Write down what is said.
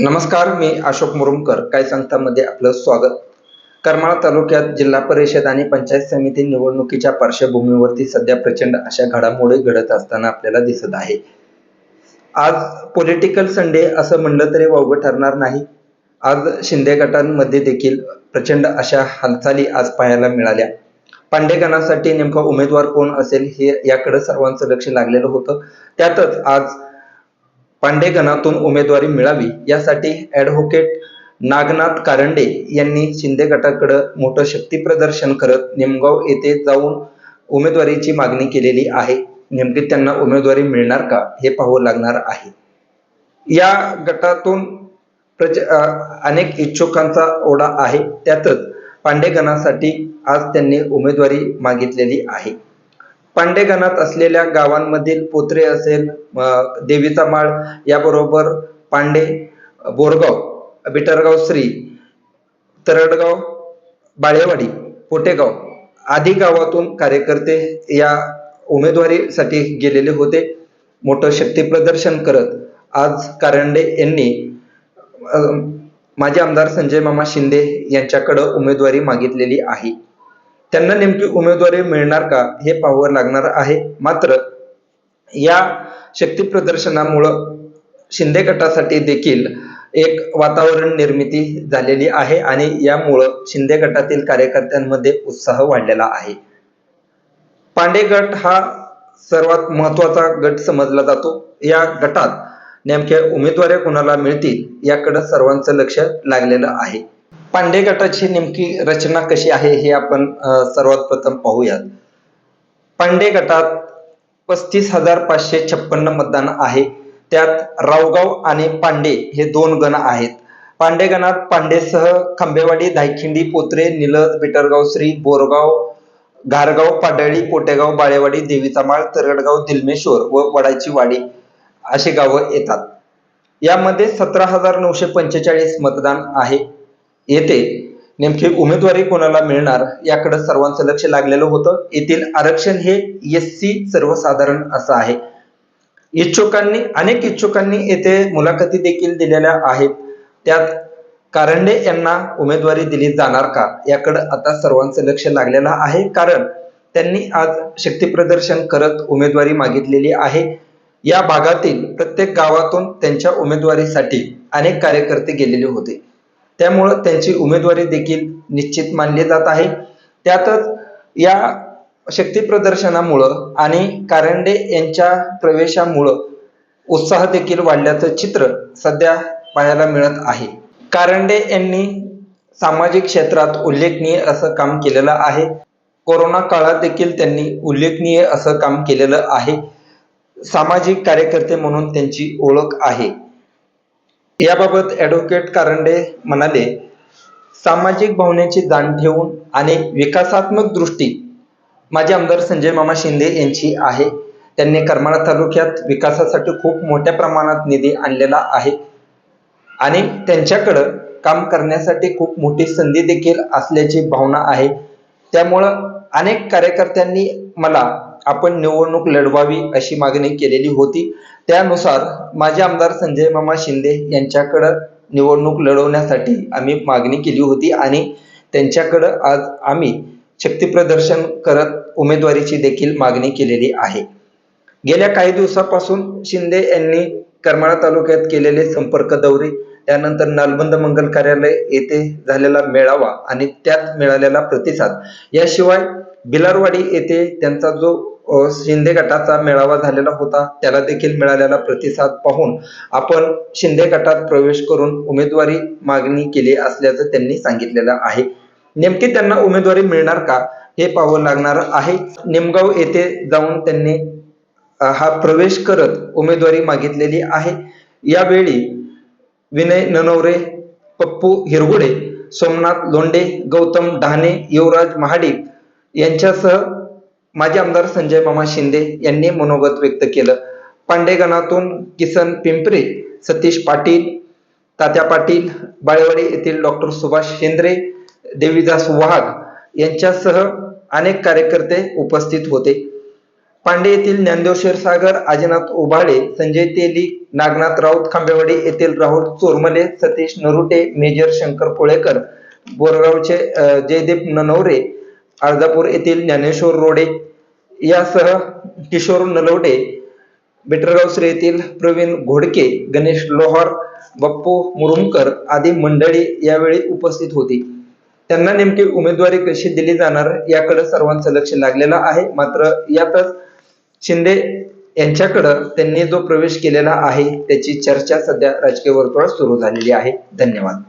नमस्कार मी अशोक मुरुमकर. काय संस्थांमध्ये आपलं स्वागत. करमाळा तालुक्यात जिल्हा परिषद आणि पंचायत समिती निवडणुकीच्या पार्श्वभूमीवरती सध्या प्रचंड अशा घडामोडी घडत असताना आपल्याला दिसत आहे. आज पॉलिटिकल संडे असं म्हणलं तरी वावगं ठरणार नाही. आज शिंदे गटांमध्ये देखील प्रचंड अशा हालचाली आज पाहायला मिळाल्या. पांडेगणासाठी नेमका उमेदवार कोण असेल हे याकडे सर्वांचं लक्ष लागलेलं होतं. त्यातच आज पांडेगणातून उमेदवारी मिळावी यासाठी ॲडव्होकेट नागनाथ कारंडे यांनी शिंदे गटाकडे मोठं शक्ती प्रदर्शन करत निमगाव येथे जाऊन उमेदवारीची मागणी केलेली आहे. नेमकी त्यांना उमेदवारी मिळणार का हे पाहावं लागणार आहे. या गटातून प्रच अनेक इच्छुकांचा ओढा आहे. त्यातच पांडेगणासाठी आज त्यांनी उमेदवारी मागितलेली आहे. पांडे गणात असलेल्या गावांमधील पोत्रे असेल देवीचा माळ याबरोबर पांडे बोरगाव बिटरगाव श्री तरडगाव बाळेवाडी पोटेगाव आदी गावातून कार्यकर्ते या उमेदवारीसाठी गेलेले होते. मोठं शक्ती प्रदर्शन करत आज कारंडे यांनी माझे माजी आमदार संजय मामा शिंदे यांच्याकडं उमेदवारी मागितलेली आहे. त्यांना नेमकी उमेदवारी मिळणार का हे पाहावं लागणार आहे. मात्र या शक्ती प्रदर्शनामुळं शिंदे गटासाठी देखील एक वातावरण निर्मिती झालेली आहे आणि यामुळं शिंदे गटातील कार्यकर्त्यांमध्ये उत्साह वाढलेला आहे. पांडे गट हा सर्वात महत्त्वाचा गट समजला जातो. या गटात नेमक्या उमेदवाऱ्या कोणाला मिळतील याकडे सर्वांचं लक्ष लागलेलं आहे. पांडे गटाची नेमकी रचना कशी आहे हे आपण सर्वात प्रथम पाहूयात. पांडे गटात पस्तीस हजार पाचशे छप्पन्न मतदान आहे. त्यात रावगाव आणि पांडे हे दोन गण आहेत. पांडे गणात पांडेसह खांबेवाडी धायखिंडी पोत्रे निलज बिटरगाव श्री बोरगाव घारगाव पाडळी पोटेगाव बाळेवाडी देवीचा माळ तरडगाव दिलमेश्वर व वडाची वाडी अशी गावं येतात. यामध्ये सतरा हजार नऊशे पंचेचाळीस मतदान आहे. येथे नेमकी उमेदवारी कोणाला मिळणार याकडे सर्वांचं लक्ष लागलेलं होतं. येथील आरक्षण हे एस सी सर्वसाधारण असं आहे. इच्छुकांनी अनेक इच्छुकांनी येथे मुलाखती देखील दिलेल्या आहेत. त्यात कारंडे यांना उमेदवारी दिली जाणार का? याकडे आता सर्वांचं लक्ष लागलेलं आहे. कारण त्यांनी आज शक्ती प्रदर्शन करत उमेदवारी मागितलेली आहे. या भागातील प्रत्येक गावातून त्यांच्या उमेदवारीसाठी अनेक कार्यकर्ते गेलेले होते. त्यामुळं त्यांची उमेदवारी देखील निश्चित मानली जात आहे. त्यातच या शक्ती प्रदर्शनामुळं आणि कारंडे यांच्या प्रवेशामुळं उत्साह देखील वाढल्याचं चित्र सध्या पाहायला मिळत आहे. कारंडे यांनी सामाजिक क्षेत्रात उल्लेखनीय असं काम केलेलं आहे. कोरोना काळात देखील त्यांनी उल्लेखनीय असं काम केलेलं आहे. सामाजिक कार्यकर्ते म्हणून त्यांची ओळख आहे. याबाबत ॲडव्होकेट कारंडे म्हणाले सामाजिक भावनेची जाण ठेवून आणि विकासात्मक दृष्टी माजी आमदार संजय मामा शिंदे यांची आहे. त्यांनी करमाळा तालुक्यात विकासासाठी खूप मोठ्या प्रमाणात निधी आणलेला आहे आणि त्यांच्याकडं काम करण्यासाठी खूप मोठी संधी देखील असल्याची भावना आहे. त्यामुळं अनेक कार्यकर्त्यांनी मला आपण निवडणूक लढवावी अशी मागणी केलेली होती. त्यानुसार माजी आमदार संजय मामा शिंदे यांच्याकडं निवडणूक लढवण्यासाठी आम्ही मागणी केली होती आणि त्यांच्याकडं आज आम्ही शक्तीप्रदर्शन करत उमेदवारीची देखील मागणी केलेली आहे. गेल्या काही दिवसापासून शिंदे यांनी करमाळा तालुक्यात केलेले संपर्क दौरे त्यानंतर नालबंद मंगल कार्यालय येथे झालेला मेळावा आणि त्यात मिळालेला प्रतिसाद याशिवाय बिलारवाडी येथे त्यांचा जो शिंदे गटाचा मेळावा झालेला होता त्याला देखील मिळालेला प्रतिसाद पाहून आपण शिंदे गटात प्रवेश करून उमेदवारी मागणी केली असल्याचं त्यांनी सांगितलेलं आहे. नेमकी त्यांना उमेदवारी मिळणार का हे पाहावं लागणार आहे. निमगाव येथे जाऊन त्यांनी हा प्रवेश करत उमेदवारी मागितलेली आहे. यावेळी विनय ननवरे पप्पू हिरगुडे सोमनाथ लोंडे गौतम डहाणे युवराज महाडिक यांच्यासह माजी आमदार संजय मामा शिंदे यांनी मनोगत व्यक्त केलं. पांडेगणातून किसन पिंपरे सतीश पाटील तात्या पाटील बाळेवाडी येथील डॉक्टर सुभाष शेंद्रे देवीदास वाघ यांच्यासह अनेक कार्यकर्ते उपस्थित होते. पांडे येथील ज्ञानदेव क्षीरसागर आजीनाथ उभाळे संजय तेली नागनाथ राऊत खांबेवाडी येथील राहुल चोरमले सतीश नरुटे मेजर शंकर कोळेकर बोरगावचे जयदेव जयदीप ननवरे अर्धापूर येथील ज्ञानेश्वर रोडे यासह किशोर नलवडे बेटरगावसरे येथील प्रवीण घोडके गणेश लोहार बप्पू मुरुमकर आदी मंडळी यावेळी उपस्थित होती. त्यांना नेमकी उमेदवारी कशी दिली जाणार याकडे सर्वांचं लक्ष लागलेलं आहे. मात्र यातच शिंदे यांच्याकडं त्यांनी जो प्रवेश केलेला आहे त्याची चर्चा सध्या राजकीय वर्तुळात सुरू झालेली आहे. धन्यवाद.